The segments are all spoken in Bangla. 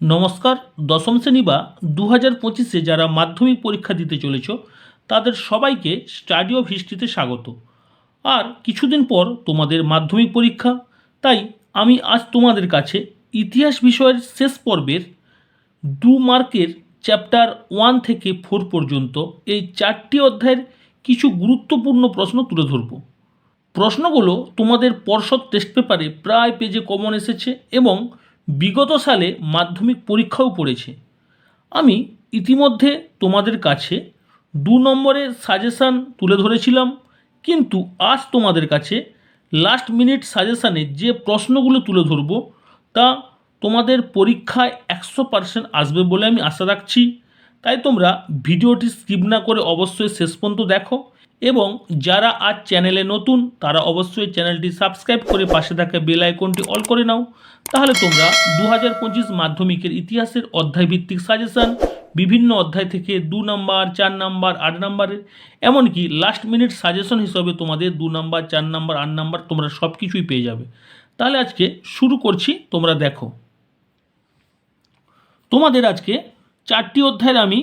নমস্কার, দশম শ্রেণি বা দু হাজার পঁচিশে যারা মাধ্যমিক পরীক্ষা দিতে চলেছ, তাদের সবাইকে স্টাডি অফ হিস্ট্রিতে স্বাগত। আর কিছুদিন পর তোমাদের মাধ্যমিক পরীক্ষা, তাই আমি আজ তোমাদের কাছে ইতিহাস বিষয়ের শেষ পর্বের দু মার্কের চ্যাপ্টার ওয়ান থেকে ফোর পর্যন্ত এই চারটি অধ্যায়ের কিছু গুরুত্বপূর্ণ প্রশ্ন তুলে ধরব। প্রশ্নগুলো তোমাদের পর্ষদ টেস্ট পেপারে প্রায় পেজে কমন এসেছে এবং বিগত সালে মাধ্যমিক পরীক্ষাও পড়েছে। আমি ইতিমধ্যে তোমাদের কাছে দু নম্বরের সাজেশান তুলে ধরেছিলাম, কিন্তু আজ তোমাদের কাছে লাস্ট মিনিট সাজেশানে যে প্রশ্নগুলো তুলে ধরবো, তা তোমাদের পরীক্ষায় একশো পার্সেন্ট আসবে বলে আমি আশা রাখছি। তাই তোমরা ভিডিওটি স্কিপ না করে অবশ্যই শেষ পর্যন্ত দেখো। এবং যারা আজ চ্যানেলে নতুন, তারা অবশ্যই চ্যানেলটি সাবস্ক্রাইব করে পাশে থাকা বেল আইকনটি অল করে নাও। তাহলে তোমরা দু হাজার পঁচিশ মাধ্যমিকের ইতিহাসের অধ্যায়ভিত্তিক সাজেশান, বিভিন্ন অধ্যায় থেকে দু নাম্বার, চার নাম্বার, আট নাম্বারের, এমনকি লাস্ট মিনিট সাজেশন হিসাবে তোমাদের দু নম্বর, চার নাম্বার, আট নাম্বার তোমরা সব কিছুই পেয়ে যাবে। তাহলে আজকে শুরু করছি, তোমরা দেখো। তোমাদের আজকে চারটি অধ্যায়ের আমি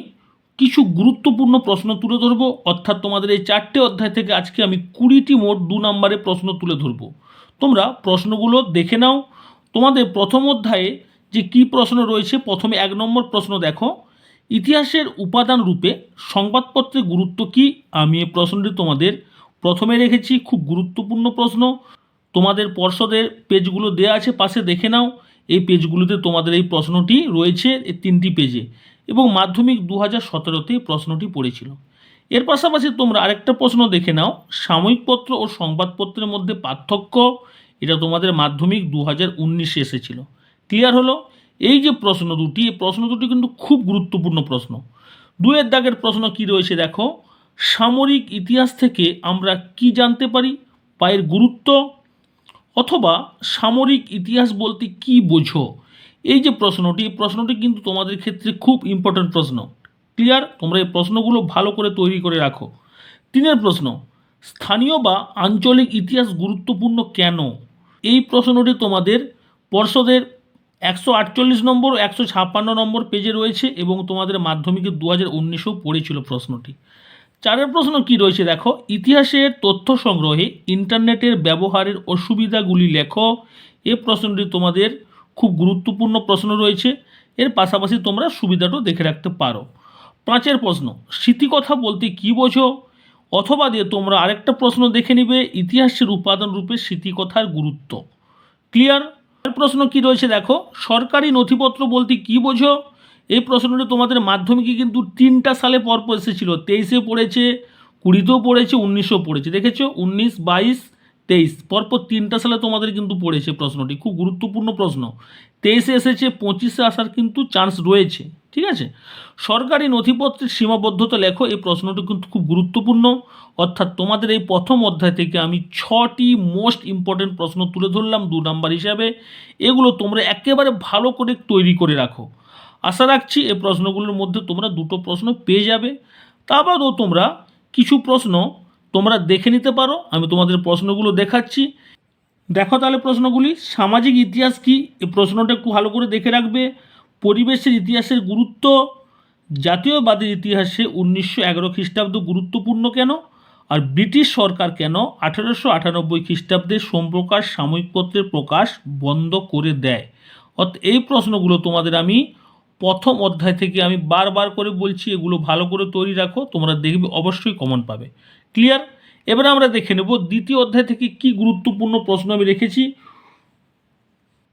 কিছু গুরুত্বপূর্ণ প্রশ্ন তুলে ধরবো। অর্থাৎ তোমাদের এই চারটে অধ্যায় থেকে আজকে আমি কুড়িটি মোট দু নম্বরে প্রশ্ন তুলে ধরবো। তোমরা প্রশ্নগুলো দেখে নাও। তোমাদের প্রথম অধ্যায়ে যে কি প্রশ্ন রয়েছে, প্রথমে এক নম্বর প্রশ্ন দেখো। ইতিহাসের উপাদান রূপে সংবাদপত্রের গুরুত্ব কি? আমি এই প্রশ্নটি তোমাদের প্রথমে রেখেছি, খুব গুরুত্বপূর্ণ প্রশ্ন। তোমাদের পর্ষদের পেজগুলো দেওয়া আছে, পাশে দেখে নাও। এই পেজগুলোতে তোমাদের এই প্রশ্নটি রয়েছে, এই তিনটি পেজে। এবং মাধ্যমিক দু হাজার সতেরোতে প্রশ্নটি পড়েছিল। এর পাশাপাশি তোমরা আরেকটা প্রশ্ন দেখে নাও। সাময়িকপত্র ও সংবাদপত্রের মধ্যে পার্থক্য, এটা তোমাদের মাধ্যমিক দু হাজার উনিশে এসেছিল। ক্লিয়ার হলো? এই যে প্রশ্ন দুটি, এই প্রশ্ন দুটি কিন্তু খুব গুরুত্বপূর্ণ প্রশ্ন। দুয়ের দাগের প্রশ্ন কি রয়েছে দেখো? সামরিক ইতিহাস থেকে আমরা কি জানতে পারি? পায়ের গুরুত্ব? অথবা সামরিক ইতিহাস বলতে কি বোঝো? এই যে প্রশ্নটি প্রশ্নটি কিন্তু তোমাদের ক্ষেত্রে খুব ইম্পর্ট্যান্ট প্রশ্ন। ক্লিয়ার তোমরা এই প্রশ্নগুলো ভালো করে তৈরি করে রাখো। তিনের প্রশ্ন, স্থানীয় বা আঞ্চলিক ইতিহাস গুরুত্বপূর্ণ কেন? এই প্রশ্নটি তোমাদের পর্ষদের একশো আটচল্লিশ নম্বর, একশো ছাপ্পান্ন নম্বর পেজে রয়েছে এবং তোমাদের মাধ্যমিকে দু হাজার উনিশেও পড়েছিল প্রশ্নটি। চারের প্রশ্ন কি রয়েছে দেখো? ইতিহাসের তথ্য সংগ্রহে ইন্টারনেটের ব্যবহারের অসুবিধাগুলি লেখো। এ প্রশ্নটি তোমাদের খুব গুরুত্বপূর্ণ প্রশ্ন রয়েছে। এর পাশাপাশি তোমরা সুবিধাটাও দেখে রাখতে পারো। পাঁচের প্রশ্ন, স্মৃতিকথা বলতে কী বোঝো? অথবা দিয়ে তোমরা আরেকটা প্রশ্ন দেখে নিবে, ইতিহাসের উপাদান রূপে স্মৃতিকথার গুরুত্ব। ক্লিয়ার? প্রশ্ন কি রয়েছে দেখো, সরকারি নথিপত্র বলতে কী বোঝো? এই প্রশ্নটি তোমাদের মাধ্যমিকে কিন্তু তিনটা সালে পরপর এসেছিল। তেইশে পড়েছে, কুড়িতেও পড়েছে, উনিশেও পড়েছে। দেখেছ? উনিশ, বাইশ তেইশ, পরপর তিনটা সালে তোমাদের কিন্তু পড়েছে প্রশ্নটি, খুব গুরুত্বপূর্ণ প্রশ্ন। তেইশে এসেছে, পঁচিশে আসার কিন্তু চান্স রয়েছে, ঠিক আছে? সরকারি নথিপত্রের সীমাবদ্ধতা লেখো, এই প্রশ্নটি কিন্তু খুব গুরুত্বপূর্ণ। অর্থাৎ তোমাদের এই প্রথম অধ্যায় থেকে আমি ছটি মোস্ট ইম্পর্টেন্ট প্রশ্ন তুলে ধরলাম দু নাম্বার হিসাবে। এগুলো তোমরা একেবারে ভালো করে তৈরি করে রাখো। আশা রাখছি এই প্রশ্নগুলোর মধ্যে তোমরা দুটো প্রশ্ন পেয়ে যাবে। তা তোমরা কিছু প্রশ্ন তোমরা দেখে নিতে পারো, আমি তোমাদের প্রশ্নগুলো দেখাচ্ছি। দেখো তাহলে প্রশ্নগুলি, সামাজিক ইতিহাস কি? এই প্রশ্নটা একটু ভালো করে দেখে রাখবে। পরিবেশের ইতিহাসের গুরুত্ব, জাতীয়বাদের ইতিহাসে উনিশশো এগারো খ্রিস্টাব্দ গুরুত্বপূর্ণ কেন? আর ব্রিটিশ সরকার কেন আঠারোশো আটানব্বই খ্রিস্টাব্দে সোমপ্রকাশ সাময়িকপত্রের প্রকাশ বন্ধ করে দেয়? অর্থাৎ এই প্রশ্নগুলো তোমাদের আমি প্রথম অধ্যায় থেকে আমি বারবার করে বলছি, এগুলো ভালো করে তৈরি রাখো, তোমরা দেখবে অবশ্যই কমন পাবে। ক্লিয়ার এবারে আমরা দেখে নেব দ্বিতীয় অধ্যায় থেকে কি গুরুত্বপূর্ণ প্রশ্ন আমি রেখেছি।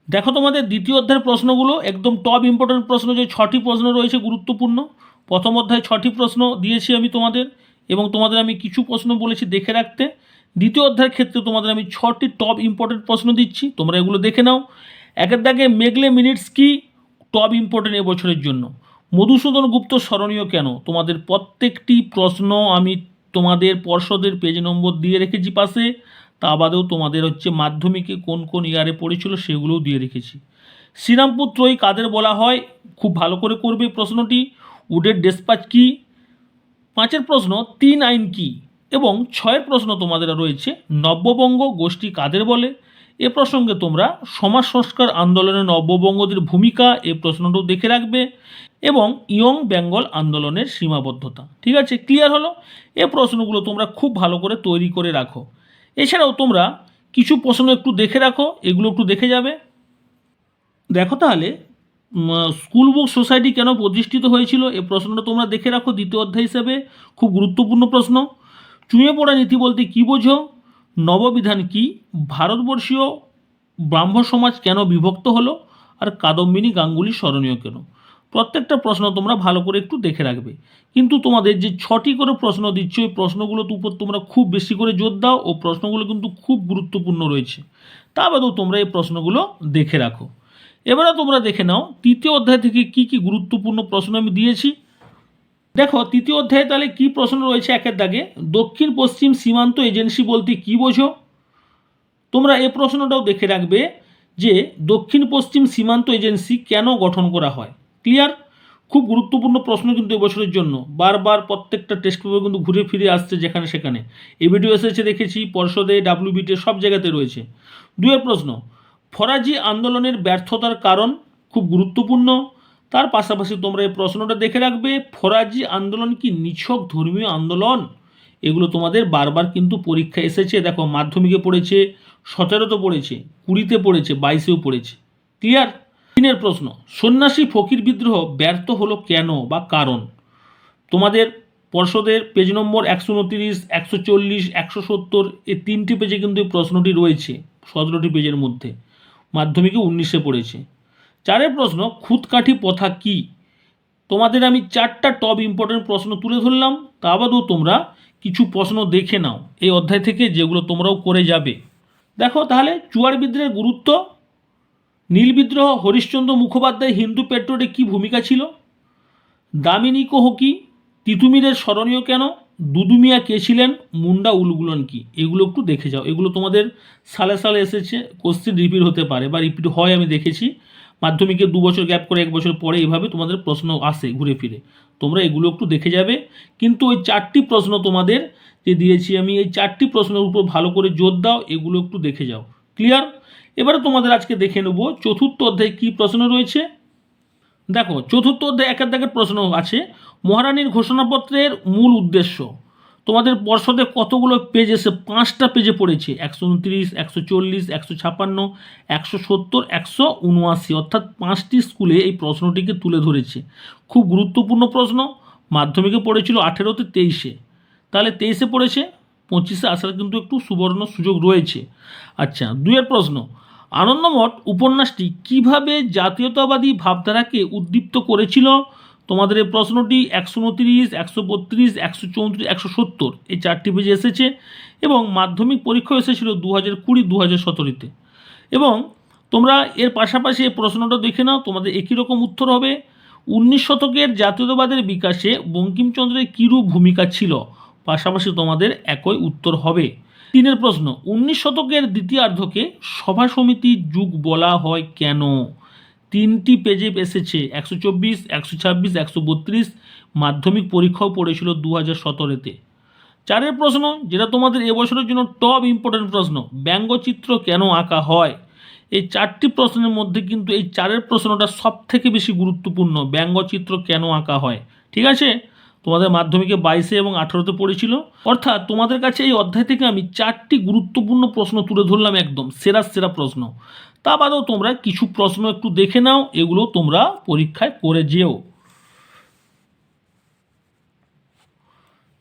দেখো তোমাদের দ্বিতীয় অধ্যায়ের প্রশ্নগুলো, একদম টপ ইম্পর্টেন্ট প্রশ্ন, যে ছটি প্রশ্ন রয়েছে গুরুত্বপূর্ণ। প্রথম অধ্যায়ে ছটি প্রশ্ন দিয়েছি আমি তোমাদের, এবং তোমাদের আমি কিছু প্রশ্ন বলেছি দেখে রাখতে। দ্বিতীয় অধ্যায়ের ক্ষেত্রে তোমাদের আমি ছটি টপ ইম্পর্টেন্ট প্রশ্ন দিচ্ছি, তোমরা এগুলো দেখে নাও। একের দাগে মেঘলে মিনিটস কি? টপ ইম্পর্টেন্ট এবছরের জন্য। মধুসূদন গুপ্ত স্মরণীয় কেন? তোমাদের প্রত্যেকটি প্রশ্ন আমি তোমাদের পর্ষদের পেজ নম্বর দিয়ে রেখেছি পাশে। তা বাদেও তোমাদের হচ্ছে মাধ্যমিকে কোন কোন ইয়ারে পড়েছিল সেগুলোও দিয়ে রেখেছি। শ্রীরামপুর ত্রয়ী কাদের বলা হয়? খুব ভালো করে করবে প্রশ্নটি। উডের ডেসপাচ কি? পাঁচের প্রশ্ন, তিন আইন কি? এবং ছয়ের প্রশ্ন তোমাদের রয়েছে। নব্যবঙ্গ গোষ্ঠী কাদের বলে? এ প্রসঙ্গে তোমরা সমাজ সংস্কার আন্দোলনে নববঙ্গদের ভূমিকা এ প্রশ্নটাও দেখে রাখবে এবং ইয়ং বেঙ্গল আন্দোলনের সীমাবদ্ধতা। ঠিক আছে? ক্লিয়ার হলো? এ প্রশ্নগুলো তোমরা খুব ভালো করে তৈরি করে রাখো। এছাড়াও তোমরা কিছু প্রশ্ন একটু দেখে রাখো, এগুলো একটু দেখে যাবে। দেখো তাহলে স্কুল বুক সোসাইটি কেন প্রতিষ্ঠিত হয়েছিল? এ প্রশ্নটা তোমরা দেখে রাখো দ্বিতীয় অধ্যায় হিসেবে। খুব গুরুত্বপূর্ণ প্রশ্ন। চুঁয়ে পড়া নীতি বলতে কী বোঝো? নববিধান কি? ভারতবর্ষীয় ব্রাহ্ম সমাজ কেন বিভক্ত হলো? আর কাদম্বিনী গাঙ্গুলি স্মরণীয় কেন? প্রত্যেকটা প্রশ্ন তোমরা ভালো করে একটু দেখে রাখবে। কিন্তু তোমাদের যে ছটি করে প্রশ্ন দিচ্ছ, ওই প্রশ্নগুলোর উপর তোমরা খুব বেশি করে জোর দাও ও প্রশ্নগুলো কিন্তু খুব গুরুত্বপূর্ণ রয়েছে। তা বাদেও তোমরা এই প্রশ্নগুলো দেখে রাখো। এবারে তোমরা দেখে নাও, তৃতীয় অধ্যায় থেকে কি কি গুরুত্বপূর্ণ প্রশ্ন আমি দিয়েছি। দেখো, তৃতীয় অধ্যায়ে তাহলে কি প্রশ্ন রয়েছে একের দাগে? দক্ষিণ, পশ্চিম, সীমান্ত এজেন্সি বলতে কি বোঝো? তোমরা এ প্রশ্নটাও দেখে রাখবে যে দক্ষিণ, পশ্চিম, সীমান্ত এজেন্সি কেন গঠন করা হয়। ক্লিয়ার খুব গুরুত্বপূর্ণ প্রশ্ন কিন্তু এবছরের জন্য। বারবার প্রত্যেকটা টেস্ট পেপার কিন্তু ঘুরে ফিরে আসছে যেখানে সেখানে। এ ভিডিও এসেছে দেখেছি, পর্ষদে ডাব্লিউবিটি সব জায়গাতে রয়েছে। দুয়ের প্রশ্ন, ফরাজি আন্দোলনের ব্যর্থতার কারণ খুব গুরুত্বপূর্ণ। তার পাশাপাশি তোমরা এই প্রশ্নটা দেখে রাখবে, ফরাজি আন্দোলন কি নিছক ধর্মীয় আন্দোলন? এগুলো তোমাদের বারবার কিন্তু পরীক্ষা এসেছে, দেখো মাধ্যমিকে পড়েছে, সতেরোতে পড়েছে, কুড়িতে পড়েছে, বাইশেও পড়েছে। ক্লিয়ার তিনের প্রশ্ন, সন্ন্যাসী ফকির বিদ্রোহ ব্যর্থ হলো কেন বা কারণ? তোমাদের পর্ষদের পেজ নম্বর একশো উনতিরিশ, একশো চল্লিশ, একশো সত্তর, এই তিনটি পেজে কিন্তু এই প্রশ্নটি রয়েছে, সতেরোটি পেজের মধ্যে। মাধ্যমিকে উনিশে পড়েছে। চারের প্রশ্ন, খুদকাঠি প্রথা কি? তোমাদের আমি চারটা টপ ইম্পর্টেন্ট প্রশ্ন তুলে ধরলাম, তা বাদেও তোমরা কিছু প্রশ্ন দেখে নাও এই অধ্যায় থেকে, যেগুলো তোমরাও করে যাবে। দেখো তাহলে, চুয়ার বিদ্রোহের গুরুত্ব? নীল বিদ্রোহ, হরিশ্চন্দ্র মুখোপাধ্যায় হিন্দু পেট্রোলে কী ভূমিকা ছিল? দামিনী কোহকি তিতুমিরের স্মরণীয় কেন? দুদুমিয়া কে ছিলেন? মুন্ডা উলগুলন কি? এগুলো একটু দেখে যাও। এগুলো তোমাদের সালে সালে এসেছে কোশ্চেন রিপিট হতে পারে বা রিপিট হয় আমি দেখেছি। মাধ্যমিকে দু বছর গ্যাপ করে এক বছর পরে এভাবে তোমাদের প্রশ্ন আসে ঘুরে ফিরে। তোমরা এগুলো একটু দেখে যাবে। কিন্তু ওই চারটি প্রশ্ন তোমাদের যে দিয়েছি আমি, এই চারটি প্রশ্নের উপর ভালো করে জোর দাও, এগুলো একটু দেখে যাও। ক্লিয়ার এবারে তোমাদের আজকে দেখে নেব চতুর্থ অধ্যায়ে কী প্রশ্ন রয়েছে। দেখো, চতুর্থ অধ্যায় একের দাগের প্রশ্ন আছে, মহারানীর ঘোষণাপত্রের মূল উদ্দেশ্য। তোমাদের পর্ষদে কতগুলো পেজ এসে পাঁচটা পেজে পড়েছে? একশো উনত্রিশ, একশো চল্লিশ, একশো ছাপান্ন একশো সত্তর, একশো উনআশি। অর্থাৎ পাঁচটি স্কুলে এই প্রশ্নটিকে তুলে ধরেছে। খুব গুরুত্বপূর্ণ প্রশ্ন। মাধ্যমিকে পড়েছিল আঠেরোতে তেইশে। তাহলে তেইশে পড়েছে, পঁচিশে আসার কিন্তু একটু সুবর্ণ সুযোগ রয়েছে। আচ্ছা দুয়ের প্রশ্ন। আনন্দমঠ উপন্যাসটি কীভাবে জাতীয়তাবাদী ভাবধারাকে উদ্দীপ্ত করেছিল? তোমাদের এই প্রশ্নটি একশো উনত্রিশ একশো বত্রিশ, একশো চৌত্রিশ, একশো সত্তর এই চারটি পেজে এসেছে এবং মাধ্যমিক পরীক্ষা এসেছিল দু হাজার কুড়ি, দু হাজার সতেরোতে। এবং তোমরা এর পাশাপাশি এই প্রশ্নটা দেখে নাও, তোমাদের একই রকম উত্তর হবে। উনিশ শতকের জাতীয়তাবাদের বিকাশে বঙ্কিমচন্দ্রের কীরূপ ভূমিকা ছিল? পাশাপাশি তোমাদের একই উত্তর হবে। তিনের প্রশ্ন, উনিশ শতকের দ্বিতীয়ার্ধকে সভা সমিতির যুগ বলা হয় কেন? তিনটি পেজে এসেছে, একশো চব্বিশ, একশো ছাব্বিশ, একশো বত্রিশ, মাধ্যমিক পরীক্ষাও পড়েছিল দু হাজার সতেরোতে। চারের প্রশ্ন, যেটা তোমাদের এবছরের জন্য টপ ইম্পর্টেন্ট প্রশ্ন, ব্যঙ্গচিত্র কেন আঁকা হয়? এই চারটি প্রশ্নের মধ্যে কিন্তু এই চারের প্রশ্নটা সব থেকে বেশি গুরুত্বপূর্ণ, ব্যঙ্গচিত্র কেন আঁকা হয়? ঠিক আছে? তোমাদের মাধ্যমিকে বাইশে এবং আঠেরোতে পড়েছিল। অর্থাৎ তোমাদের কাছে এই অধ্যায় থেকে আমি চারটি গুরুত্বপূর্ণ প্রশ্ন তুলে ধরলাম একদম, সেরা সেরা প্রশ্ন। তা বাদেও তোমরা কিছু প্রশ্ন একটু দেখে নাও, এগুলো তোমরা পরীক্ষায় করে যেও।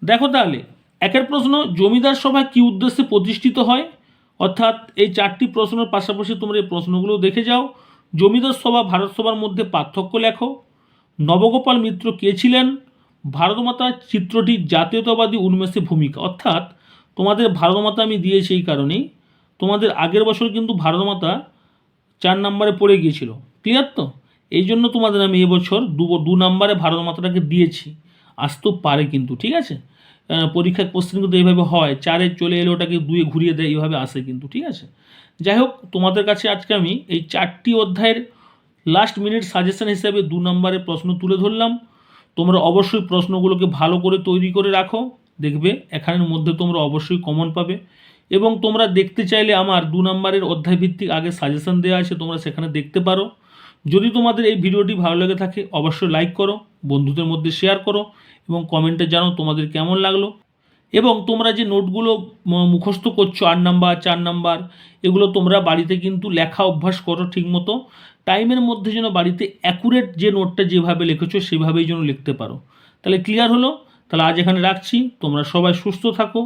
দেখো তাহলে, একের প্রশ্ন, জমিদার সভা কী উদ্দেশ্যে প্রতিষ্ঠিত হয়? অর্থাৎ এই চারটি প্রশ্নের পাশাপাশি তোমরা এই প্রশ্নগুলো দেখে যাও। জমিদার সভা ভারত সভার মধ্যে পার্থক্য লেখো। নবগোপাল মিত্র কে ছিলেন? ভারতমাতার চিত্রটি জাতীয়তাবাদী উন্মেষে ভূমিকা। অর্থাৎ তোমাদের ভারতমাতা আমি দিয়েছি এই কারণেই। তোমাদের আগের বছর কিন্তু ভারতমাতা চার নম্বরে পড়ে গিয়েছিল। ক্লিয়ার তো? এই জন্য তোমাদের আমি এবছর দু দু নম্বরে ভারতমাতাটাকে দিয়েছি। আসতেও পারে কিন্তু, ঠিক আছে? পরীক্ষার কোশ্চেন কিন্তু এইভাবে হয়, চারে চলে এলে ওটাকে দুয়ে ঘুরিয়ে দেয়, এইভাবে আসে কিন্তু, ঠিক আছে? যাই হোক, তোমাদের কাছে আজকে আমি এই চারটি অধ্যায়ের লাস্ট মিনিট সাজেশন হিসেবে দু নম্বরের প্রশ্ন তুলে ধরলাম। তোমরা অবশ্যই প্রশ্নগুলোকে ভালো করে তৈরি করে রাখো। দেখবে, এখানের মধ্যে তোমরা অবশ্যই কমন পাবে। এবং তোমরা দেখতে চাইলে আমার দু নম্বরের অধ্যায় ভিত্তিক আগে সাজেশন দেওয়া আছে, তোমরা সেখানে দেখতে পারো। যদি তোমাদের এই ভিডিওটি ভালো লেগে থাকে, অবশ্যই লাইক করো, বন্ধুদের মধ্যে শেয়ার করো এবং কমেন্টে জানাও তোমাদের কেমন লাগল। এবং তোমরা যে নোটগুলো মুখস্থ করছ, আট নাম্বার, চার নাম্বার, এগুলো তোমরা বাড়িতে কিন্তু লেখা অভ্যাস করো ঠিকমতো। টাইমের মধ্যে যেন বাড়িতে অ্যাকুরেট যে নোটটা যেভাবে লিখেছো, সেভাবেই যেন লিখতে পারো। তাহলে ক্লিয়ার হলো? তাহলে আজ এখানে রাখছি। তোমরা সবাই সুস্থ থাকো।